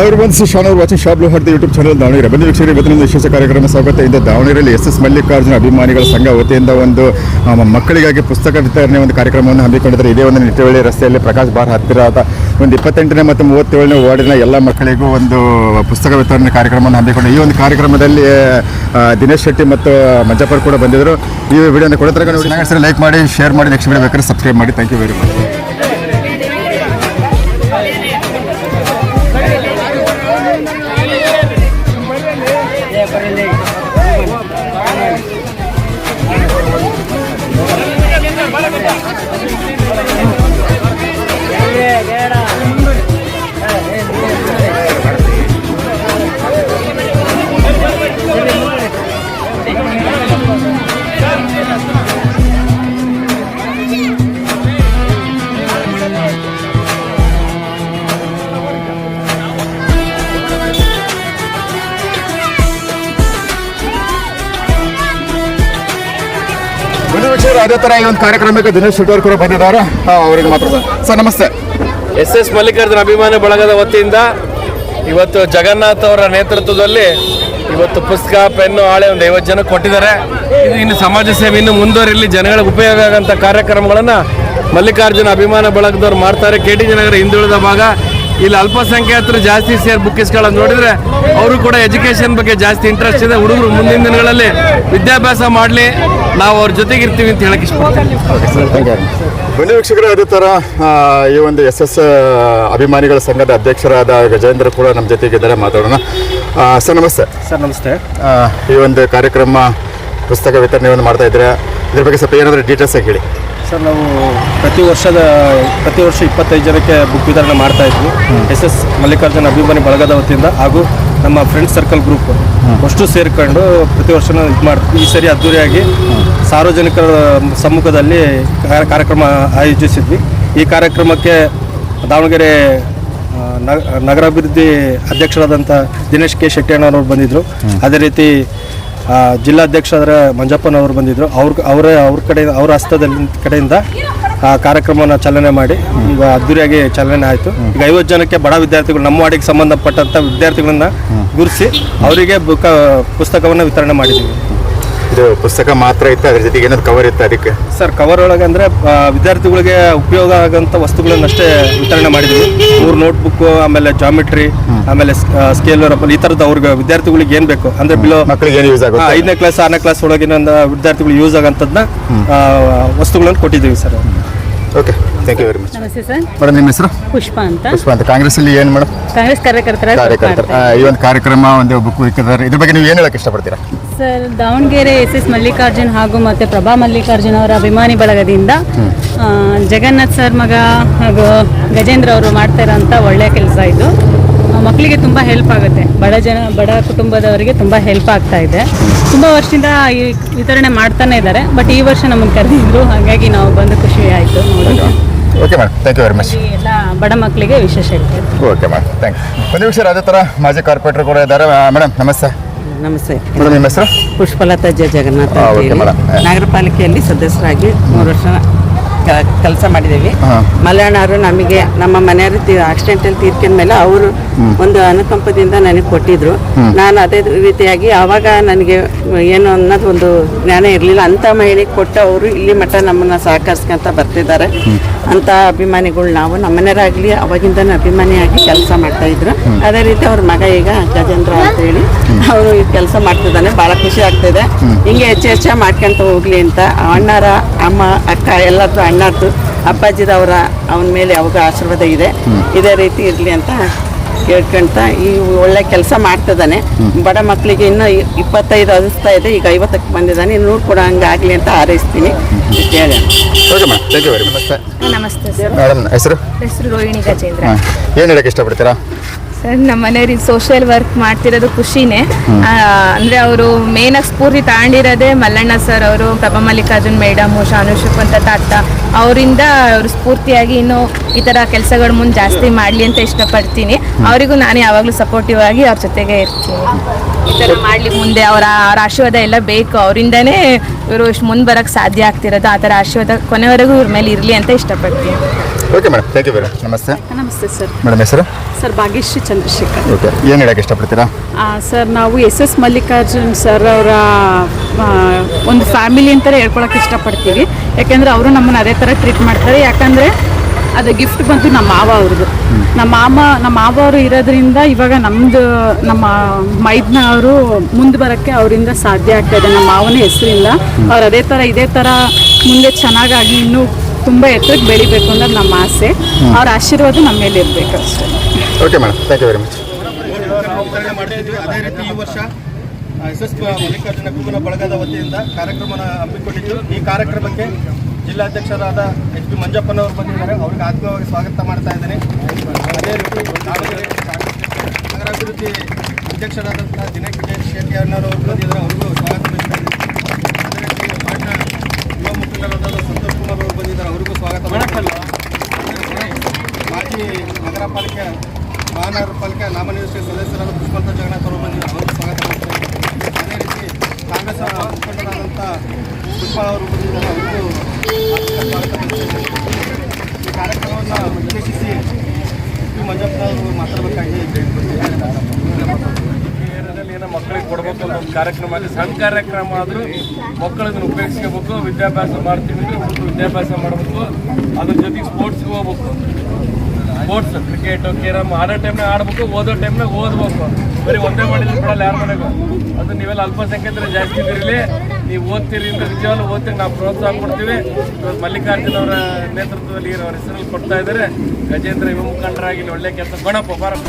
Hour ಒನ್ಸ್ ಶಾನೂರ್ watching ಶಾಬ್ಲು ಹರ್ದ ಯೂಟ್ಯೂಬ್ ಚಾನಲ್ ದಾವಣಗೆರೆ. ಬನ್ನಿ ವೀಕ್ಷಕರಿಗೆ ಒಂದು ವಿಶೇಷ ಕಾರ್ಯಕ್ರಮ ಸ್ವಾಗತ. ಇದೆ ದಾವಣಗೆರೆಯಲ್ಲಿ ಎಸ್ ಎಸ್ ಮಲ್ಲಿಕಾರ್ಜುನ ಅಭಿಮಾನಿಗಳ ಸಂಘ ವತಿಯಿಂದ ಒಂದು ಮಕ್ಕಳಿಗಾಗಿ ಪುಸ್ತಕ ವಿತರಣೆ ಒಂದು ಕಾರ್ಯಕ್ರಮವನ್ನು ಹಮ್ಮಿಕೊಂಡಿದ್ದಾರೆ. ಇದೇ ಒಂದು ನಿಟ್ಟೆವಳ್ಳಿ ರಸ್ತೆಯಲ್ಲಿ ಪ್ರಕಾಶ್ ಬಾರ್ ಹತ್ತಿರದ ಒಂದು ಇಪ್ಪತ್ತೆಂಟನೇ ಮತ್ತು ಮೂವತ್ತೇಳನೇ ವಾರ್ಡಿನ ಎಲ್ಲ ಮಕ್ಕಳಿಗೂ ಒಂದು ಪುಸ್ತಕ ವಿತರಣೆ ಕಾರ್ಯಕ್ರಮವನ್ನು ಹಮ್ಮಿಕೊಂಡು ಈ ಒಂದು ಕಾರ್ಯಕ್ರಮದಲ್ಲಿ ದಿನೇಶ್ ಶೆಟ್ಟಿ ಮತ್ತು ಮಂಜಪ್ಪರ್ ಕೂಡ ಬಂದಿದ್ದರು. ಈ ವಿಡಿಯೋನ ನೋಡಿ ಲೈಕ್ ಮಾಡಿ ಶೇರ್ ಮಾಡಿ, ನೆಕ್ಸ್ಟ್ ವಿಡಿಯೋ ಬೇಕಾದ್ರೆ ಸಬ್ಸ್ಕ್ರೈಬ್ ಮಾಡಿ. ಥ್ಯಾಂಕ್ ಯು ವೆರಿ ಮಚ್ ಬನ್ನಿ ವೀಕ್ಷಕರು ಅದೇ ಥರ ಈ ಒಂದು ಕಾರ್ಯಕ್ರಮಕ್ಕೆ ದಿನೇಶ್ ಶೆಟ್ಟಿ ಕೂಡ ಬಂದಿದ್ದಾರೆ. ಅವರಿಗೆ ಮಾತ್ರ ಸರ್. ನಮಸ್ತೆ. ಎಸ್ ಎಸ್ ಮಲ್ಲಿಕಾರ್ಜುನ ಅಭಿಮಾನಿ ಬಳಗದ ವತಿಯಿಂದ ಇವತ್ತು ಜಗನ್ನಾಥ್ ಅವರ ನೇತೃತ್ವದಲ್ಲಿ ಇವತ್ತು ಪುಸ್ತಕ, ಪೆನ್ನು, ಹಾಳೆ ಒಂದು ಐವತ್ತು ಜನ ಕೊಟ್ಟಿದ್ದಾರೆ. ಇದು ಇನ್ನು ಸಮಾಜ ಸೇವೆ ಇನ್ನು ಮುಂದುವರಿಲಿ ಜನಗಳಿಗೆ ಉಪಯೋಗ ಆಗೋಂಥ ಕಾರ್ಯಕ್ರಮಗಳನ್ನು ಮಲ್ಲಿಕಾರ್ಜುನ ಅಭಿಮಾನ ಬಳಗದವ್ರು ಮಾಡ್ತಾರೆ. ಕೆ ಟಿ ನಗರ ಹಿಂದುಳಿದ ಭಾಗ. ಇಲ್ಲಿ ಅಲ್ಪಸಂಖ್ಯಾತರು ಜಾಸ್ತಿ ಸೇರಿ ಬುಕ್ ಇಸ್ಕೊಳ್ಳೋದು ನೋಡಿದ್ರೆ ಅವರು ಕೂಡ ಎಜುಕೇಷನ್ ಬಗ್ಗೆ ಜಾಸ್ತಿ ಇಂಟ್ರೆಸ್ಟ್ ಇದೆ. ಹುಡುಗರು ಮುಂದಿನ ದಿನಗಳಲ್ಲಿ ವಿದ್ಯಾಭ್ಯಾಸ ಮಾಡಲಿ ನಾವು ಅವ್ರ ಜೊತೆಗೆ ಇರ್ತೀವಿ ಅಂತ ಹೇಳಕ್ಕೆ ಇಷ್ಟಪಡ್ತೀನಿ. ಬನ್ನಿ ವೀಕ್ಷಕರು ಅದೇ ಥರ ಈ ಒಂದು ಎಸ್ ಎಸ್ ಅಭಿಮಾನಿಗಳ ಸಂಘದ ಅಧ್ಯಕ್ಷರಾದ ಗಜೇಂದ್ರ ಕೂಡ ನಮ್ಮ ಜೊತೆಗಿದ್ದಾರೆ ಮಾತಾಡೋಣ. ಸರ್ ನಮಸ್ತೆ. ಸರ್ ನಮಸ್ತೆ. ಈ ಒಂದು ಕಾರ್ಯಕ್ರಮ ಪುಸ್ತಕ ವಿತರಣೆಯನ್ನು ಮಾಡ್ತಾ ಇದ್ದಾರೆ ಇದ್ರ ಬಗ್ಗೆ ಸ್ವಲ್ಪ ಏನಾದರೂ ಡೀಟೇಲ್ಸ್ ಆಗಿ ಹೇಳಿ. ಸರ್, ನಾವು ಪ್ರತಿ ವರ್ಷದ, ಪ್ರತಿ ವರ್ಷ ಇಪ್ಪತ್ತೈದು ಜನಕ್ಕೆ ಬುಕ್ ವಿತರಣೆ ಮಾಡ್ತಾ ಇದ್ವಿ. ಎಸ್ ಎಸ್ ಮಲ್ಲಿಕಾರ್ಜುನ್ ಅಭಿಮಾನಿ ಬಳಗದ ವತಿಯಿಂದ ಹಾಗೂ ನಮ್ಮ ಫ್ರೆಂಡ್ ಸರ್ಕಲ್ ಗ್ರೂಪ್ ಅಷ್ಟು ಸೇರ್ಕೊಂಡು ಪ್ರತಿ ವರ್ಷನೂ ಇದು ಮಾಡ್ತೀವಿ ಈ ಸರಿ ಅದ್ದೂರಿಯಾಗಿ ಸಾರ್ವಜನಿಕರ ಸಮ್ಮುಖದಲ್ಲಿ ಕಾರ್ಯಕ್ರಮ ಆಯೋಜಿಸಿದ್ವಿ. ಈ ಕಾರ್ಯಕ್ರಮಕ್ಕೆ ದಾವಣಗೆರೆ ನಗರಾಭಿವೃದ್ಧಿ ಅಧ್ಯಕ್ಷರಾದಂಥ ದಿನೇಶ್ ಕೆ ಶೆಟ್ಟಿಯಣ್ಣವರು ಬಂದಿದ್ದರು ಅದೇ ರೀತಿ ಜಿಲ್ಲಾಧ್ಯಕ್ಷರಾದ ಮಂಜಪ್ಪನವರು ಬಂದಿದ್ದರು ಅವ್ರ ಅವರೇ ಅವ್ರ ಕಡೆ ಅವ್ರ ಹಸ್ತದಲ್ಲಿ ಕಡೆಯಿಂದ ಆ ಕಾರ್ಯಕ್ರಮವನ್ನು ಚಾಲನೆ ಮಾಡಿ ಈಗ ಅದ್ದೂರಿಯಾಗಿ ಚಾಲನೆ ಆಯಿತು. ಈಗ ಐವತ್ತು ಜನಕ್ಕೆ ಬಡ ವಿದ್ಯಾರ್ಥಿಗಳು ನಮ್ಮ ವಾರ್ಡಿಗೆ ಸಂಬಂಧಪಟ್ಟಂಥ ವಿದ್ಯಾರ್ಥಿಗಳನ್ನ ಗುರುಸಿ ಅವರಿಗೆ ಬುಕ್ಕ ಪುಸ್ತಕವನ್ನು ವಿತರಣೆ ಮಾಡಿದ್ದೀವಿ. ಇದು ಪುಸ್ತಕ ಮಾತ್ರ ಇತ್ತು ಅದ್ರ ಜೊತೆಗೆ ಏನಾದ್ರು ಕವರ್ ಇತ್ತು ಅದಕ್ಕೆ? ಸರ್ ಕವರ್ ಒಳಗೆ ಅಂದರೆ ವಿದ್ಯಾರ್ಥಿಗಳಿಗೆ ಉಪಯೋಗ ಆಗೋಂಥ ವಸ್ತುಗಳನ್ನಷ್ಟೇ ವಿತರಣೆ ಮಾಡಿದ್ವಿ. ಮೂರು ನೋಟ್ಬುಕ್ ಆಮೇಲೆ ಜಾಮಿಟ್ರಿ ಆಮೇಲೆ ಸ್ಕೇಲ್ ರಬ್ಬಲ್ ಈ ಥರದ್ದು ಅವ್ರಿಗೆ ವಿದ್ಯಾರ್ಥಿಗಳಿಗೆ ಏನು ಬೇಕು? ಅಂದರೆ ಬಿಲೋ ಮಕ್ಕಳಿಗೆ ಏನು ಯೂಸ್ ಆಗುತ್ತೆ? ಐದನೇ ಕ್ಲಾಸ್ ಆರನೇ ಕ್ಲಾಸ್ ಒಳಗಿನ ವಿದ್ಯಾರ್ಥಿಗಳು ಯೂಸ್ ಆಗೋಂಥದ್ದನ್ನ ವಸ್ತುಗಳನ್ನು ಕೊಟ್ಟಿದ್ದೀವಿ sir okay thank you very much ನಮಸ್ತೆ ಸರ್. ಮೇಡಮ್ ನಿಮ್ಮ ಹೆಸರು? ಪುಷ್ಪ ಅಂತ. ಪುಷ್ಪ ಅಂತ. ಕಾಂಗ್ರೆಸ್ಸಲ್ಲಿ ಏನು ಮೇಡಮ್? ಕಾಂಗ್ರೆಸ್ ಕಾರ್ಯಕರ್ತರ ಕಾರ್ಯಕರ್ತರ. ಆ, ಈ ಒಂದು ಕಾರ್ಯಕ್ರಮ ಒಂದು ಬುಕ್ ಇಕ್ಕಿದ್ದಾರೆ ಇದ್ರ ಬಗ್ಗೆ ನೀವು ಏನು ಹೇಳಕ್ಕೆ ಇಷ್ಟಪಡ್ತೀರಾ? Sir Davanagere S S Mallikarjun ಹಾಗೂ ಮತ್ತೆ ಪ್ರಭಾ ಮಲ್ಲಿಕಾರ್ಜುನ್ ಅವರ ಅಭಿಮಾನಿ ಬಳಗದಿಂದ ಆ, ಜಗನ್ನಾಥ್ ಸರ್ ಮಗ ಹಾಗೂ ಗಜೇಂದ್ರ ಅವರು ಮಾಡ್ತಾ ಇರೋಂಥ ಒಳ್ಳೆಯ ಕೆಲಸ ಇದು. ಮಕ್ಕಳಿಗೆ ತುಂಬ ಹೆಲ್ಪ್ ಆಗುತ್ತೆ. ಬಡ ಜನ ಬಡ ಕುಟುಂಬದವರಿಗೆ ತುಂಬ ಹೆಲ್ಪ್ ಆಗ್ತಾ ಇದೆ. ತುಂಬ ವರ್ಷದಿಂದ ಈ ವಿತರಣೆ ಮಾಡ್ತಾನೆ ಇದ್ದಾರೆ. ಬಟ್ ಈ ವರ್ಷ ನಮಗೆ ಕರೆದಿದ್ರು ಹಾಗಾಗಿ ನಾವು ಬಂದು ಖುಷಿ ಆಯಿತು ನೋಡೋದು okay madam thank you very much ಈ ಎಲ್ಲ ಬಡ ಮಕ್ಕಳಿಗೆ ವಿಶೇಷ ಇರ್ತದೆ ಓಕೆ ಮೇಡಮ್ ಥ್ಯಾಂಕ್ ಯು ಒಂದು ನಿಮಿಷ ಅದೇ ಥರ ಮಾಜಿ ಕಾರ್ಪೊರೇಟರ್ ಕೂಡ ಇದ್ದಾರೆ. ಮೇಡಮ್ ನಮಸ್ತೆ. ನಮಸ್ತೆ. ಮೇಡಮ್ ನಿಮ್ಮ ಹೆಸರು? ಪುಷ್ಪಲತಾ ಜೆ. ಜಗನ್ನಾಥ್ ಓಕೆ ಹೇಳಿ. ಮೇಡಮ್. ನಗರ ಪಾಲಿಕೆಯಲ್ಲಿ ಸದಸ್ಯರಾಗಿ ಮೂರು ವರ್ಷ ಕೆಲಸ ಮಾಡಿದೀವಿ ಹಾ. ಮಲ್ಯಾಣವರು ನಮಗೆ ನಮ್ಮ ಮನೆಯವರು ಆಕ್ಸಿಡೆಂಟಲ್ಲಿ ತೀರ್ಕೊಂಡ ಮೇಲೆ ಅವರು ಒಂದು ಅನುಕಂಪದಿಂದ ನನಗೆ ಕೊಟ್ಟಿದ್ರು. ನಾನು ಅದೇ ರೀತಿಯಾಗಿ ಆವಾಗ ನನಗೆ ಏನು ಅನ್ನೋದು ಒಂದು ಜ್ಞಾನ ಇರಲಿಲ್ಲ. ಅಂತ ಮಹಿಳೆಗೆ ಕೊಟ್ಟು ಅವರು ಇಲ್ಲಿ ಮಟ್ಟ ನಮ್ಮನ್ನ ಸಹಕರಿಸ್ಕೊಂತ ಬರ್ತಿದ್ದಾರೆ. ಅಂತ ಅಭಿಮಾನಿಗಳು ನಾವು. ನಮ್ಮನೆಯರಾಗಲಿ ಅವಾಗಿಂದನೂ ಅಭಿಮಾನಿಯಾಗಿ ಕೆಲಸ ಮಾಡ್ತಾ ಇದ್ರು. ಅದೇ ರೀತಿ ಅವ್ರ ಮಗ ಈಗ ಗಜೇಂದ್ರ ಅಂತ ಹೇಳಿ ಅವರು ಈ ಕೆಲಸ ಮಾಡ್ತಿದ್ದಾನೆ. ಭಾಳ ಖುಷಿ ಆಗ್ತಿದೆ. ಹಿಂಗೆ ಹೆಚ್ಚು ಹೆಚ್ಚು ಮಾಡ್ಕೊಂತ ಹೋಗ್ಲಿ ಅಂತ. ಅಣ್ಣರ ಅಮ್ಮ ಅಕ್ಕ ಎಲ್ಲರದ್ದು ಅಣ್ಣರದ್ದು ಅಪ್ಪಾಜಿದವರ ಅವನ ಮೇಲೆ ಯಾವಾಗ ಆಶೀರ್ವಾದ ಇದೆ. ಇದೇ ರೀತಿ ಇರಲಿ ಅಂತ ಕೇಳ್ಕೊಂತ ಈ ಒಳ್ಳೆ ಕೆಲಸ ಮಾಡ್ತಿದ್ದಾನೆ. ಬಡ ಮಕ್ಕಳಿಗೆ ಇನ್ನೂ ಇಪ್ಪತ್ತೈದು ಅನಿಸ್ತಾ ಇದೆ ಈಗ ಐವತ್ತಕ್ಕೆ ಬಂದಿದ್ದಾನೆ. ನೂರು ಕೂಡ ಹಂಗೆ ಆಗಲಿ ಅಂತ ಹಾರೈಸ್ತೀನಿ ಕೇಳಿ ಹೇಳಿ. ನಮಸ್ತೆ. ಹೆಸರು? ಹೆಸರು ರೋಹಿಣಿ ಗಜೇಂದ್ರ. ಏನು ಹೇಳಕ್ಕೆ ಇಷ್ಟಪಡ್ತೀರಾ? ಸರ್ ನಮ್ಮ ಮನೆಯವ್ರಿಗೆ ಸೋಷಿಯಲ್ ವರ್ಕ್ ಮಾಡ್ತಿರೋದು ಖುಷಿನೇ. ಆ, ಅಂದ್ರೆ ಅವರು ಮೇನ್ ಆಗಿ ಸ್ಫೂರ್ತಿ ತಗೊಂಡಿರೋದೇ ಮಲ್ಲಣ್ಣ ಸರ್ ಅವರು ಪ್ರಭಾ ಮಲ್ಲಿಕಾರ್ಜುನ್ ಮೇಡಮ್ ಶಾನು ಅಂತ ತಾತ. ಅವರಿಂದ ಅವರು ಸ್ಫೂರ್ತಿಯಾಗಿ ಇನ್ನು ಈ ಥರ ಕೆಲಸಗಳು ಮುಂದೆ ಜಾಸ್ತಿ ಮಾಡ್ಲಿ ಅಂತ ಇಷ್ಟಪಡ್ತೀನಿ. ಅವರಿಗೂ ನಾನು ಯಾವಾಗಲೂ ಸಪೋರ್ಟಿವ್ ಆಗಿ ಅವ್ರ ಜೊತೆಗೆ ಇರ್ತೀನಿ. ಈ ಥರ ಮಾಡ್ಲಿ ಮುಂದೆ ಅವರ ಅವ್ರ ಆಶೀರ್ವಾದ ಎಲ್ಲ ಬೇಕು. ಅವರಿಂದನೇ ಇವರು ಇಷ್ಟು ಮುಂದೆ ಬರಕ್ಕೆ ಸಾಧ್ಯ ಆಗ್ತಿರೋದು. ಆ ಥರ ಆಶೀರ್ವಾದ ಕೊನೆವರೆಗೂ ಇವ್ರ ಮೇಲೆ ಇರಲಿ ಅಂತ ಇಷ್ಟಪಡ್ತೀನಿ. Okay madam thank you very ನಮಸ್ತೆ. ನಮಸ್ತೆ ಸರ್ ಮೇಡಮ್ ಹೆಸರು? ಸರ್ ಭಾಗ್ಯಶ್ರೀ ಚಂದ್ರಶೇಖರ್. ಓಕೆ ಏನು ಹೇಳಕ್ಕೆ ಇಷ್ಟಪಡ್ತೀರಾ? ಆ, ಸರ್ ನಾವು ಎಸ್ ಎಸ್ ಮಲ್ಲಿಕಾರ್ಜುನ್ ಸರ್ ಅವರ ಒಂದು ಫ್ಯಾಮಿಲಿ ಅಂತಲೇ ಹೇಳ್ಕೊಳಕ್ಕೆ ಇಷ್ಟಪಡ್ತೀವಿ. ಯಾಕೆಂದರೆ ಅವರು ನಮ್ಮನ್ನು ಅದೇ ಥರ ಟ್ರೀಟ್ ಮಾಡ್ತಾರೆ. ಯಾಕಂದರೆ ಅದು ಗಿಫ್ಟ್ ಬಂತು ನಮ್ಮ ಮಾವ ಅವ್ರದ್ದು. ನಮ್ಮ ಮಾಮ ನಮ್ಮ ಮಾವ ಅವರು ಇರೋದ್ರಿಂದ ಇವಾಗ ನಮ್ಮದು ನಮ್ಮ ಮೈದ್ನ ಅವರು ಮುಂದೆ ಬರೋಕ್ಕೆ ಅವರಿಂದ ಸಾಧ್ಯ ಆಗ್ತಾ ಇದೆ. ನಮ್ಮ ಮಾವನ ಹೆಸರಿಂದ. ಅವ್ರು ಅದೇ ಥರ ಇದೇ ಥರ ಮುಂದೆ ಚೆನ್ನಾಗಾಗಿ ಇನ್ನೂ ತುಂಬ ಎತ್ತರಕ್ಕೆ ಬೆಳಿಬೇಕು ಅನ್ನೋದು ನಮ್ಮ ಆಸೆ. ಅವ್ರ ಆಶೀರ್ವಾದ ನಮ್ಮ ಮೇಲೆ ಇರಬೇಕು ಅಷ್ಟೇ. Okay madam thank you very much ವಿತರಣೆ ಅದೇ ರೀತಿ ಈ ವರ್ಷ ಎಸ್ ಎಸ್ ಮಲ್ಲಿಕಾರ್ಜುನ ಬಳಗದ ವತಿಯಿಂದ ಕಾರ್ಯಕ್ರಮನ ಹಮ್ಮಿಕೊಂಡಿದ್ದು. ಈ ಕಾರ್ಯಕ್ರಮಕ್ಕೆ ಜಿಲ್ಲಾಧ್ಯಕ್ಷರಾದ ಎಚ್ ಪಿ ಮಂಜಪ್ಪನವರು ಬಂದಿದ್ದಾರೆ. ಅವ್ರಿಗೆ ಆತ್ಮೀಯವಾಗಿ ಸ್ವಾಗತ ಮಾಡ್ತಾ ಇದ್ದೇನೆ. ಅದೇ ರೀತಿ ದಾವಣಗೆರೆ ನಗರಾಭಿವೃದ್ಧಿ ಅಧ್ಯಕ್ಷರಾದಂತಹ ದಿನೇಶ್ ಶೆಟ್ಟಿ ಅವರು ಬಂದಿದ್ದಾರೆ. ಅವ್ರಿಗೂ ಸ್ವಾಗತ ಬಯಸ್ತಾ ಇದ್ದೀನಿ ಅದೇ ರೀತಿ ಮಾನ್ಯ ಯುವ ಮುಖಂಡರಾದ ಸಂತೋಷ್ ಕುಮಾರ್ ಅವರು ಬಂದಿದ್ದಾರೆ ಮಾಡ್ತಾ ಮಾಜಿ ನಗರ ಪಾಲಿಕೆ, ಮಹಾನಗರ ಪಾಲಿಕೆ ನಾಮನಿರ್ದೇಶಕ ಸದಸ್ಯರಾದ ಪುಷ್ಪಂತ ಜಗನ್ನಾಥ್ ಅವರು ಬಂದಿದ್ದಾರೆ ಅವರು ಸ್ವಾಗತ ಮಾಡ್ತಾರೆ. ಅದೇ ರೀತಿ ಕಾಂಗ್ರೆಸ್ ಮುಖಂಡರಾದಂಥ ಪುಷ್ಪ ಅವರು ಅವರಿಗೂ ಸ್ವಾಗತ ಮಾಡ್ತಾರೆ. ಈ ಕಾರ್ಯಕ್ರಮವನ್ನು ಉದ್ದೇಶಿಸಿ ಪಿ ಮಂಜಪ್ಪನವರು ಮಾತಾಡಬೇಕಾಗಿ ಏರಿಯಾದಲ್ಲಿ ಏನೋ ಮಕ್ಕಳಿಗೆ ಕೊಡಬೇಕು ಅನ್ನೋ ಒಂದು ಕಾರ್ಯಕ್ರಮ ಅಲ್ಲಿ ಸಣ್ಣ ಕಾರ್ಯಕ್ರಮ ಆದರೂ ಮಕ್ಕಳನ್ನು ಉಪಯೋಗಿಸ್ಕೋಬೇಕು, ವಿದ್ಯಾಭ್ಯಾಸ ಮಾಡ್ತೀವಿ ಅಂದರೆ ವಿದ್ಯಾಭ್ಯಾಸ ಮಾಡಬೇಕು, ಅದ್ರ ಜೊತೆಗೆ ಸ್ಪೋರ್ಟ್ಸ್ಗೆ ಹೋಗ್ಬೇಕು. ಸ್ಪೋರ್ಟ್ಸ್ ಕ್ರಿಕೆಟ್ ಕೇರಮ್, ಆಡೋ ಟೈಮ್ನಾಗ ಆಡ್ಬೇಕು, ಓದೋ ಟೈಮ್ನಾಗ ಓದ್ಬೇಕು. ಬರೀ ಒಂದೇ ಮಾಡಿದ್ರೆ ಕೂಡ ಯಾರು ಮನೆಗೂ. ಅದು ನೀವೆಲ್ಲ ಅಲ್ಪಸಂಖ್ಯಾತರು ಜಾಸ್ತಿ ಇದ್ದೀರಿ ನೀವು ಓದ್ತೀರಿ ಅಂತ ನಿಜವಾಗ್ಲೂ ಓದ್ತೀರಿ, ನಾವು ಪ್ರೋತ್ಸಾಹ ಕೊಡ್ತೀವಿ. ಮಲ್ಲಿಕಾರ್ಜುನ್ ಅವರ ನೇತೃತ್ವದಲ್ಲಿ ಅವ್ರ ಹೆಸರಲ್ಲಿ ಕೊಡ್ತಾ ಇದ್ದಾರೆ. ಗಜೇಂದ್ರ ಯುವ ಮುಖಂಡರಾಗಿ ಒಳ್ಳೆ ಕೆಲಸ ಗಣಪ್ಪ ಬಾರಪ್ಪ.